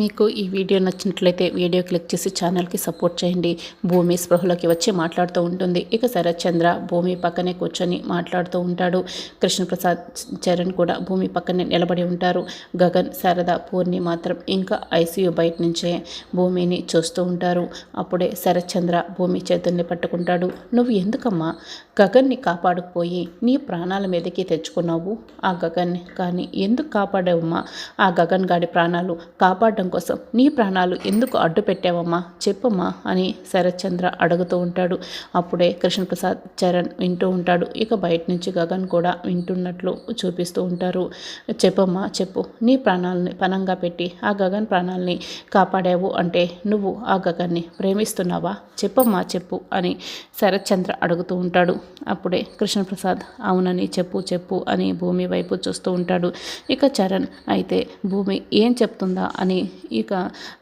మీకు ఈ వీడియో నచ్చినట్లయితే వీడియో క్లిక్ చేసి ఛానల్కి సపోర్ట్ చేయండి. భూమి స్పృహలోకి వచ్చి మాట్లాడుతూ ఉంటుంది. ఇక శరత్ చంద్ర భూమి పక్కనే కూర్చొని మాట్లాడుతూ ఉంటాడు. కృష్ణప్రసాద్ చరణ్ కూడా భూమి పక్కనే నిలబడి ఉంటారు. గగన్ శారద పూర్ణి మాత్రం ఇంకా ఐసీయూ బయట నుంచే భూమిని చూస్తూ ఉంటారు. అప్పుడే శరత్ చంద్ర భూమి చేతుల్ని పట్టుకుంటాడు. నువ్వు ఎందుకమ్మా? గగన్ని కాపాడుకుపోయి నీ ప్రాణాల మీదకి తెచ్చుకున్నావు? ఆ గగన్ని కానీ ఎందుకు కాపాడావమ్మా? ఆ గగన్ గాడి ప్రాణాలు కాపాడడం కోసం నీ ప్రాణాలు ఎందుకు అడ్డు పెట్టావమ్మా? చెప్పమ్మా అని శరత్చంద్ర అడుగుతూ ఉంటాడు. అప్పుడే కృష్ణప్రసాద్ చరణ్ వింటూ ఉంటాడు. ఇక బయట నుంచి గగన్ కూడా వింటున్నట్లు చూపిస్తూ ఉంటారు. చెప్పమ్మా చెప్పు. నీ ప్రాణాలని పనంగా పెట్టి ఆ గగన్ ప్రాణాలని కాపాడావు అంటే నువ్వు ఆ గగన్ని ప్రేమిస్తున్నావా? చెప్పమ్మా చెప్పు అని శరత్చంద్ర అడుగుతూ ఉంటాడు. అప్పుడే కృష్ణప్రసాద్ అవునని చెప్పు చెప్పు అని భూమి వైపు చూస్తూ ఉంటాడు. ఇక చరణ్ అయితే భూమి ఏం చెప్తుందా అని ఇక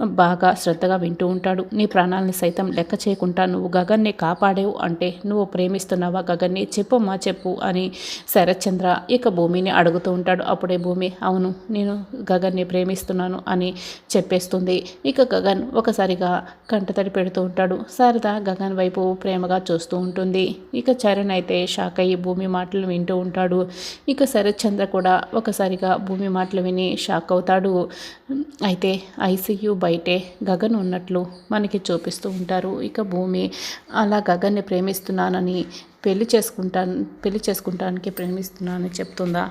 బాగా శ్రద్ధగా వింటూ ఉంటాడు. నీ ప్రాణాలని సైతం లెక్క చేయకుండా నువ్వు గగన్ని కాపాడేవు అంటే నువ్వు ప్రేమిస్తున్నావా గగన్ని? చెప్పమ్మా చెప్పు అని శరత్చంద్ర ఇక భూమిని అడుగుతూ ఉంటాడు. అప్పుడే భూమి అవును నేను గగన్ని ప్రేమిస్తున్నాను అని చెప్పేస్తుంది. ఇక గగన్ ఒకసారిగా కంటతడి పెడుతూ ఉంటాడు. శారద గగన్ వైపు ప్రేమగా చూస్తూ ఉంటుంది. ఇక చరణ్ అయితే షాక్ అయ్యి భూమి మాటలు వింటూ ఉంటాడు. ఇక శరత్చంద్ర కూడా ఒకసారిగా భూమి మాటలు విని షాక్ అవుతాడు. అయితే ఐసీయూ బయటే గగన్ ఉన్నట్లు మనకి చూపిస్తూ ఉంటారు. ఇక భూమి అలా గగన్ని ప్రేమిస్తున్నానని పెళ్ళి చేసుకుంటాను పెళ్ళి చేసుకుంటానికి ప్రేమిస్తున్నానని చెప్తుందా?